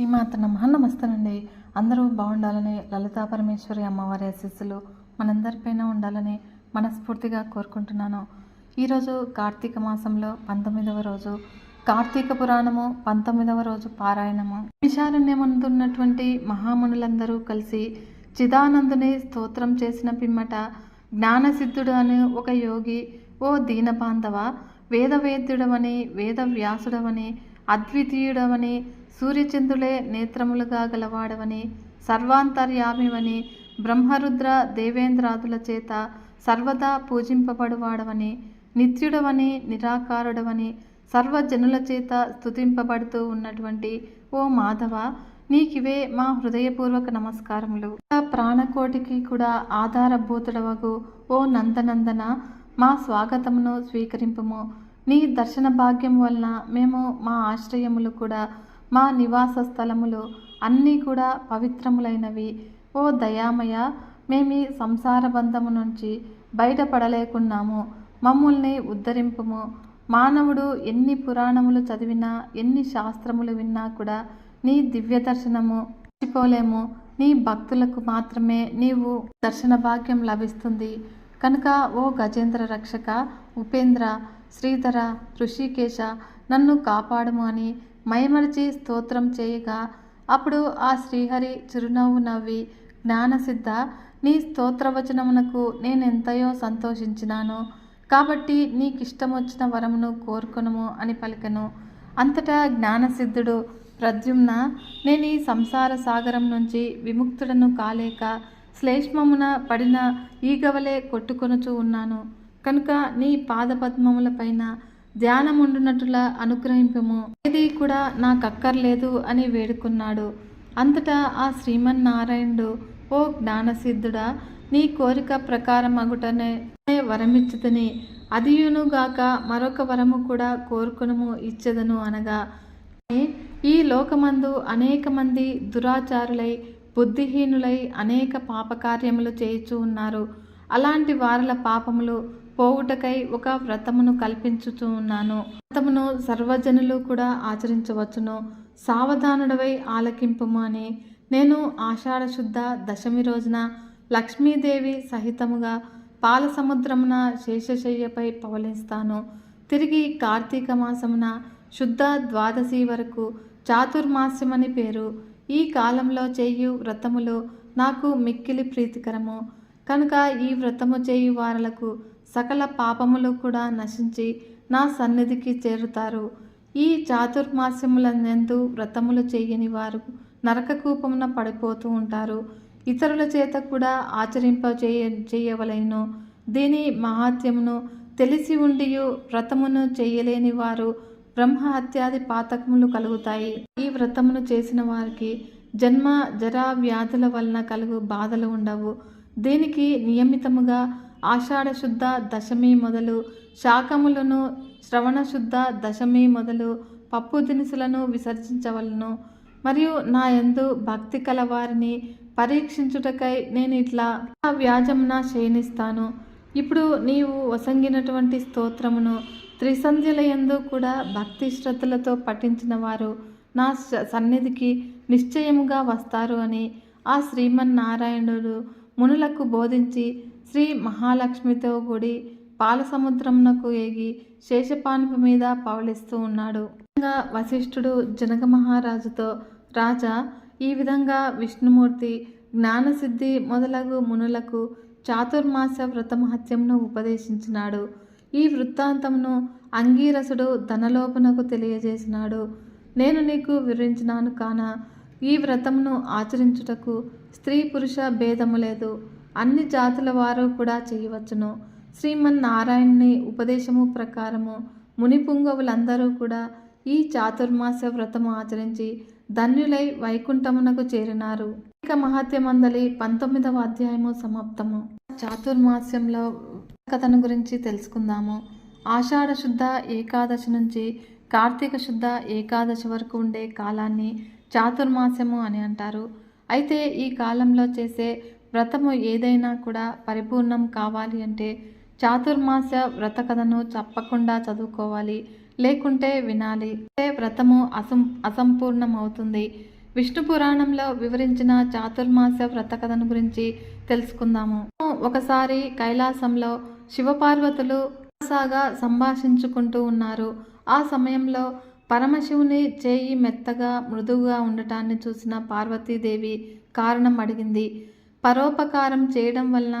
ఈ మాత నమ నమస్తేనండి అందరూ బాగుండాలని లలితా పరమేశ్వరి అమ్మవారి ఆశీస్సులు మనందరిపైన ఉండాలని మనస్ఫూర్తిగా కోరుకుంటున్నాను. ఈరోజు కార్తీక మాసంలో పంతొమ్మిదవ రోజు కార్తీక పురాణము పంతొమ్మిదవ రోజు పారాయణము. విశారణ్యమందున్నటువంటి మహామునులందరూ కలిసి చిదానందుని స్తోత్రం చేసిన పిమ్మట జ్ఞానసిద్ధుడు అని ఒక యోగి ఓ దీనబాంధవ వేదవేద్యుడవని వేదవ్యాసుడవని అద్వితీయుడవని సూర్యచంద్రులే నేత్రములుగా గలవాడవని సర్వాంతర్యామివని బ్రహ్మరుద్ర దేవేంద్రాదుల చేత సర్వదా పూజింపబడువాడవని నిత్యుడవని నిరాకారుడవని సర్వజనుల చేత స్తుతింపబడుతూ ఉన్నటువంటి ఓ మాధవ నీకివే మా హృదయపూర్వక నమస్కారములు. ఆ ప్రాణకోటికి కూడా ఆధారభూతుడవగు ఓ నందనందన మా స్వాగతమును స్వీకరింపము. నీ దర్శన భాగ్యం వలన మేము మా ఆశ్రయములు కూడా మా నివాస స్థలములు అన్నీ కూడా పవిత్రములైనవి. ఓ దయామయ మేమీ సంసార బంధము నుంచి బయటపడలేకున్నాము. మమ్ముల్ని ఉద్ధరింపము. మానవుడు ఎన్ని పురాణములు చదివినా ఎన్ని శాస్త్రములు విన్నా కూడా నీ దివ్య దర్శనము మర్చిపోలేము. నీ భక్తులకు మాత్రమే నీవు దర్శన భాగ్యం లభిస్తుంది. కనుక ఓ గజేంద్ర రక్షక ఉపేంద్ర శ్రీధర ఋషికేశ నన్ను కాపాడము అని మైమరిచి స్తోత్రం చేయగా అప్పుడు ఆ శ్రీహరి చిరునవ్వు నవ్వి జ్ఞానసిద్ధ నీ స్తోత్రవచనమునకు నేనెంతయో సంతోషించినాను. కాబట్టి నీకిష్టం వచ్చిన వరమును కోరుకొనుము అని పలికెను. అంతటా జ్ఞానసిద్ధుడు ప్రద్యుమ్న నేను ఈ సంసార సాగరం నుంచి విముక్తుడను కాలేక శ్లేష్మమున పడిన ఈగవలే కొట్టుకొనుచూ ఉన్నాను. కనుక నీ పాదపద్మములపైన ధ్యానముండునట్టులా అనుగ్రహింపము. ఏది కూడా నాకక్కర్లేదు అని వేడుకున్నాడు. అంతటా ఆ శ్రీమన్నారాయణుడు ఓ జ్ఞానసిద్ధుడా నీ కోరిక ప్రకారం అగుటనే వరమిచ్చుదని అదియునుగాక మరొక వరము కూడా కోరుకునము ఇచ్చదను అనగా ఈ లోకమందు అనేక మంది దురాచారులై బుద్ధిహీనులై అనేక పాపకార్యములు చేయుచూ ఉన్నారు. అలాంటి వారల పాపములు పోవుటకై ఒక వ్రతమును కల్పించుచూ ఉన్నాను వ్రతమును సర్వజనులు కూడా ఆచరించవచ్చును. సావధానుడవై ఆలకింపుము అని నేను ఆషాఢశుద్ధ దశమి రోజున లక్ష్మీదేవి సహితముగా పాల సముద్రమున శేషశయ్యపై పవలిస్తాను. తిరిగి కార్తీక మాసమున శుద్ధ ద్వాదశి వరకు చాతుర్మాస్యమని పేరు. ఈ కాలంలో చేయు వ్రతములు నాకు మిక్కిలి ప్రీతికరము. కనుక ఈ వ్రతము చేయు వారలకు సకల పాపములు కూడా నశించి నా సన్నిధికి చేరుతారు. ఈ చాతుర్మాస్యములందు వ్రతములు చేయని వారు నరకకూపమున పడిపోతూ ఉంటారు. ఇతరుల చేత కూడా ఆచరింప చేయ చేయవలెను. దీని మహాత్యమును తెలిసి ఉండియు వ్రతమును చేయలేని వారు బ్రహ్మహత్యాది పాతకములు కలుగుతాయి. ఈ వ్రతమును చేసిన వారికి జన్మ జరా వ్యాధుల వలన కలుగు బాధలు ఉండవు. దీనికి నియమితముగా ఆషాఢశుద్ధ దశమి మొదలు శాకములను శ్రవణశుద్ధ దశమి మొదలు పప్పు దినుసులను విసర్జించవలను. మరియు నా యందు భక్తి కలవారిని పరీక్షించుటకై నేను ఇట్లా ఆ వ్యాజమున శయనిస్తాను. ఇప్పుడు నీవు వసంగినటువంటి స్తోత్రమును త్రిసంధ్యల యందు కూడా భక్తి శ్రద్ధలతో పఠించిన వారు నా స- సన్నిధికి నిశ్చయముగా వస్తారు అని ఆ శ్రీమన్నారాయణుడు మునులకు బోధించి శ్రీ మహాలక్ష్మితో కూడి పాలసముద్రంనకు ఎగి శేషపానుపు మీద పవళిస్తూ ఉన్నాడు. వశిష్ఠుడు జనక మహారాజుతో రాజా ఈ విధంగా విష్ణుమూర్తి జ్ఞానసిద్ధి మొదలగు మునులకు చాతుర్మాస వ్రతమహత్యమును ఉపదేశించినాడు. ఈ వృత్తాంతమును అంగీరసుడు ధనలోపనకు తెలియజేసినాడు. నేను నీకు వివరించినాను కాన ఈ వ్రతమును ఆచరించుటకు స్త్రీ పురుష భేదము లేదు. అన్ని జాతుల వారు కూడా చేయవచ్చును. శ్రీమన్నారాయణుని ఉపదేశము ప్రకారము ముని పుంగవులందరూ కూడా ఈ చాతుర్మాస వ్రతము ఆచరించి ధన్యులై వైకుంఠమునకు చేరినారు. ఇక మహాత్యమందలి పంతొమ్మిదవ అధ్యాయము సమాప్తము. చాతుర్మాస్యంలో కథను గురించి తెలుసుకుందాము. ఆషాఢ శుద్ధ ఏకాదశి నుంచి కార్తీక శుద్ధ ఏకాదశి వరకు ఉండే కాలాన్ని చాతుర్మాసము అని అంటారు. అయితే ఈ కాలంలో చేసే వ్రతము ఏదైనా కూడా పరిపూర్ణం కావాలి అంటే చాతుర్మాస వ్రత కథను తప్పకుండా చదువుకోవాలి. లేకుంటే వినాలి. అంటే వ్రతము అసం అసంపూర్ణం అవుతుంది విష్ణు పురాణంలో వివరించిన చాతుర్మాస వ్రత కథను గురించి తెలుసుకుందాము. ఒకసారి కైలాసంలో శివపార్వతులు సాగా సంభాషించుకుంటూ ఉన్నారు. ఆ సమయంలో పరమశివుని చేయి మెత్తగా మృదువుగా ఉండటాన్ని చూసిన పార్వతీదేవి కారణం అడిగింది. పరోపకారం చేయడం వలన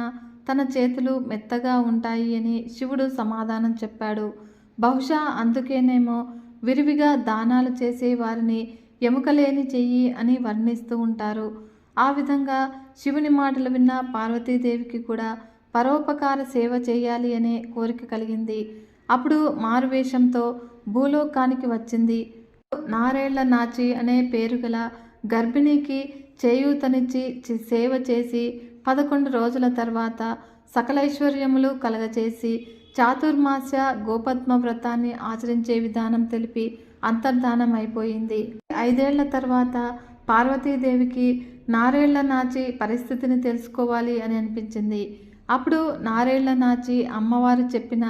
తన చేతులు మెత్తగా ఉంటాయి అని శివుడు సమాధానం చెప్పాడు. బహుశా అందుకేనేమో విరివిగా దానాలు చేసే వారిని ఎముకలేని చెయ్యి అని వర్ణిస్తూ ఉంటారు. ఆ విధంగా శివుని మాటలు విన్న పార్వతీదేవికి కూడా పరోపకార సేవ చేయాలి అనే కోరిక కలిగింది. అప్పుడు మారువేషంతో భూలోకానికి వచ్చింది. నారేళ్ళ నాచి అనే పేరు గల గర్భిణికి చేయూతనిచ్చి సేవ చేసి పదకొండు రోజుల తర్వాత సకలైశ్వర్యములు కలగచేసి చాతుర్మాస్య గోపద్మ వ్రతాన్ని ఆచరించే విధానం తెలిపి అంతర్ధానం అయిపోయింది ఐదేళ్ళ తర్వాత పార్వతీదేవికి నారేళ్ళ నాచి పరిస్థితిని తెలుసుకోవాలి అని అనిపించింది. అప్పుడు నారేళ్ళ నాచి అమ్మవారు చెప్పిన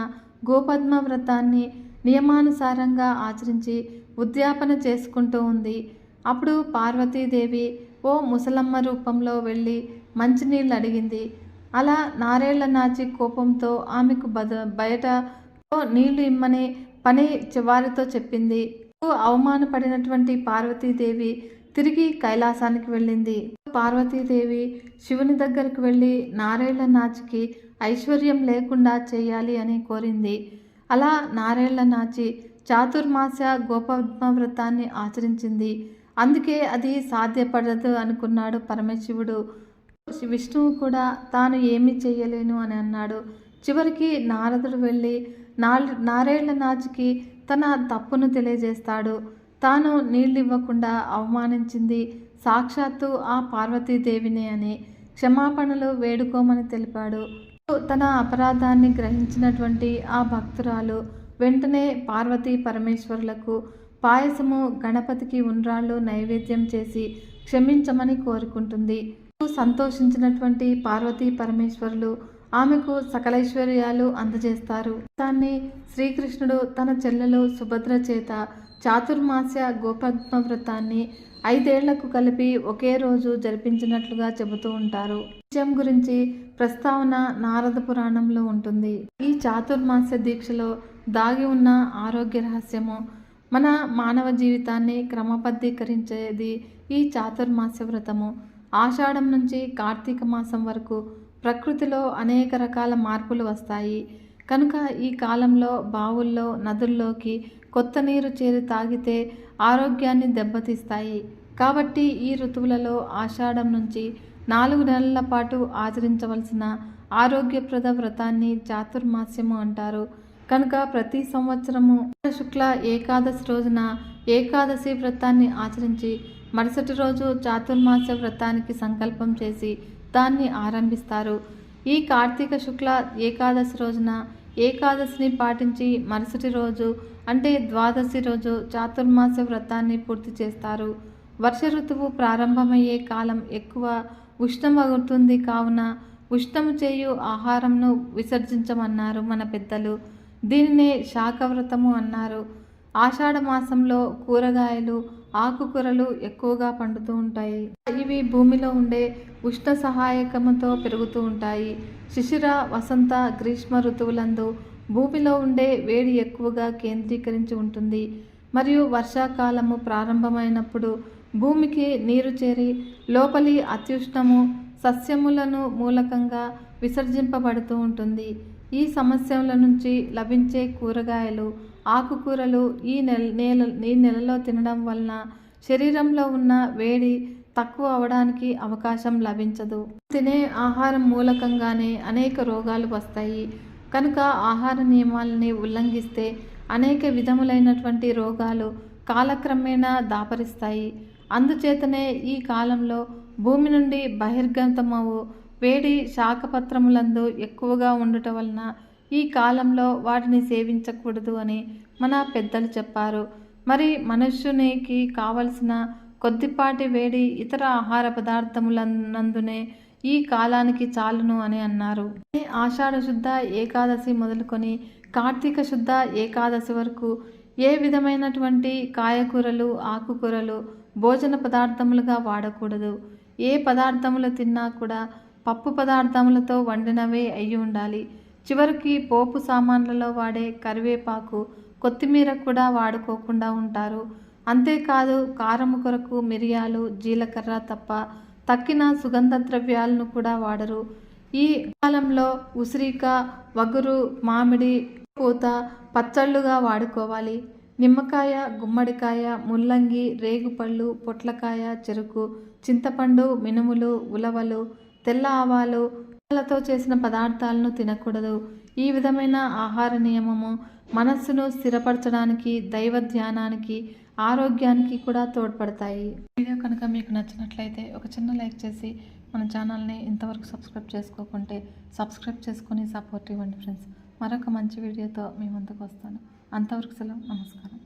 గోపద్మ వ్రతాన్ని నియమానుసారంగా ఆచరించి ఉద్యాపన చేసుకుంటూ ఉంది. అప్పుడు పార్వతీదేవి ఓ ముసలమ్మ రూపంలో వెళ్ళి మంచినీళ్ళు అడిగింది. అలా నారేళ్ళ నాచి కోపంతో ఆమెకు బద బయట నీళ్ళు ఇమ్మని పని చివారితో చెప్పింది. అవమానపడినటువంటి పార్వతీదేవి తిరిగి కైలాసానికి వెళ్ళింది. పార్వతీదేవి శివుని దగ్గరకు వెళ్ళి నారేళ్ళ నాచికి ఐశ్వర్యం లేకుండా చేయాలి అని కోరింది. అలా నారేళ్ళ నాచి చాతుర్మాస గోపద్మ వ్రతాన్ని ఆచరించింది. అందుకే అది సాధ్యపడదు అనుకున్నాడు పరమశివుడు. విష్ణువు కూడా తాను ఏమీ చేయలేను అని అన్నాడు. చివరికి నారదుడు వెళ్ళి నాల్ నారేళ్ళ నాచికి తన తప్పును తెలియజేస్తాడు. తాను నీళ్ళు ఇవ్వకుండా అవమానించింది సాక్షాత్తు ఆ పార్వతీదేవినే అని. క్షమాపణలు వేడుకోమని తెలిపాడు. తన అపరాధాన్ని గ్రహించినటువంటి ఆ భక్తురాలు వెంటనే పార్వతీ పరమేశ్వరులకు పాయసము గణపతికి ఉండ్రాళ్ళు నైవేద్యం చేసి క్షమించమని కోరుకుంటుంది. సంతోషించినటువంటి పార్వతీ పరమేశ్వరులు ఆమెకు సకలైశ్వర్యాలు అందజేస్తారు. దాన్ని శ్రీకృష్ణుడు తన చెల్లెలు సుభద్ర చేత చాతుర్మాస్య గోపద్మ వ్రతాన్ని ఐదేళ్ళకు కలిపి ఒకే రోజు జరిపించినట్లుగా చెబుతూ ఉంటారు. విషయం గురించి ప్రస్తావన నారద పురాణంలో ఉంటుంది. ఈ చాతుర్మాస్య దీక్షలో దాగి ఉన్న ఆరోగ్య రహస్యము మన మానవ జీవితాన్ని క్రమబద్ధీకరించేది ఈ చాతుర్మాస్య వ్రతము. ఆషాఢం నుంచి కార్తీక మాసం వరకు ప్రకృతిలో అనేక రకాల మార్పులు వస్తాయి. కనుక ఈ కాలంలో బావుల్లో నదుల్లోకి కొత్త నీరు చేరి తాగితే ఆరోగ్యాన్ని దెబ్బతీస్తాయి. కాబట్టి ఈ ఋతువులలో ఆషాఢం నుంచి నాలుగు నెలల పాటు ఆచరించవలసిన ఆరోగ్యప్రద వ్రతాన్ని చాతుర్మాస్యము అంటారు. కనుక ప్రతి సంవత్సరము శుక్ల ఏకాదశి రోజున ఏకాదశి వ్రతాన్ని ఆచరించి మరుసటి రోజు చాతుర్మాస వ్రతానికి సంకల్పం చేసి దాన్ని ఆరంభిస్తారు. ఈ కార్తీక శుక్ల ఏకాదశి రోజున ఏకాదశిని పాటించి మరుసటి రోజు అంటే ద్వాదశి రోజు చాతుర్మాస వ్రతాన్ని పూర్తి చేస్తారు. వర్ష ఋతువు ప్రారంభమయ్యే కాలం ఎక్కువ ఉష్ణమవుతుంది కావున ఉష్ణము చేయు ఆహారంను విసర్జించమన్నారు మన పెద్దలు. దీనినే శాఖవ్రతము అన్నారు. ఆషాఢ మాసంలో కూరగాయలు ఆకుకూరలు ఎక్కువగా పండుతూ ఉంటాయి. ఇవి భూమిలో ఉండే ఉష్ణ సహాయకముతో పెరుగుతూ ఉంటాయి. శిశిర వసంత గ్రీష్మ ఋతువులందు భూమిలో ఉండే వేడి ఎక్కువగా కేంద్రీకరించి ఉంటుంది. మరియు వర్షాకాలము ప్రారంభమైనప్పుడు భూమికి నీరు చేరి లోపలి అత్యుష్ణము సస్యములను మూలకంగా విసర్జింపబడుతూ ఉంటుంది. ఈ సమస్యల నుంచి లభించే కూరగాయలు ఆకుకూరలు ఈ నెల నేల ఈ నెలలో తినడం వలన శరీరంలో ఉన్న వేడి తక్కువ అవడానికి అవకాశం లభించదు. తినే ఆహారం మూలకంగానే అనేక రోగాలు వస్తాయి. కనుక ఆహార నియమాలని ఉల్లంఘిస్తే అనేక విధములైనటువంటి రోగాలు కాలక్రమేణా దాపరిస్తాయి. అందుచేతనే ఈ కాలంలో భూమి నుండి బహిర్గతమవు వేడి శాఖపత్రములందు ఎక్కువగా ఉండటం వలన ఈ కాలంలో వాటిని సేవించకూడదు అని మన పెద్దలు చెప్పారు. మరి మనుష్యునికి కావలసిన కొద్దిపాటి వేడి ఇతర ఆహార పదార్థములందునే ఈ కాలానికి చాలును అని అన్నారు. ఆషాఢ శుద్ధ ఏకాదశి మొదలుకొని కార్తీక శుద్ధ ఏకాదశి వరకు ఏ విధమైనటువంటి కాయకూరలు ఆకుకూరలు భోజన పదార్థములుగా వాడకూడదు. ఏ పదార్థములు తిన్నా కూడా పప్పు పదార్థములతో వండినవే అయి ఉండాలి చివరికి పోపు సామాన్లలో వాడే కరివేపాకు కొత్తిమీర కూడా వాడుకోకుండా ఉంటారు. అంతేకాదు కారము కొరకు మిరియాలు జీలకర్ర తప్ప తక్కిన సుగంధ ద్రవ్యాలను కూడా వాడరు. ఈ కాలంలో ఉసిరిక వగురు మామిడి పూత పచ్చళ్ళుగా వాడుకోవాలి. నిమ్మకాయ గుమ్మడికాయ ముల్లంగి రేగుపళ్ళు పొట్లకాయ చెరుకు చింతపండు మినుములు ఉలవలు తెల్ల ఆవాలు తో చేసిన పదార్థాలను తినకూడదు. ఈ విధమైన ఆహార నియమము మనస్సును స్థిరపరచడానికి దైవ ధ్యానానికి ఆరోగ్యానికి కూడా తోడ్పడతాయి. వీడియో కనుక మీకు నచ్చినట్లయితే ఒక చిన్న లైక్ చేసి మన ఛానల్ని ఇంతవరకు సబ్స్క్రైబ్ చేసుకోకుంటే సబ్స్క్రైబ్ చేసుకుని సపోర్ట్ ఇవ్వండి ఫ్రెండ్స్. మరొక మంచి వీడియోతో మీ ముందుకు వస్తాను. అంతవరకు సెలవు. నమస్కారం.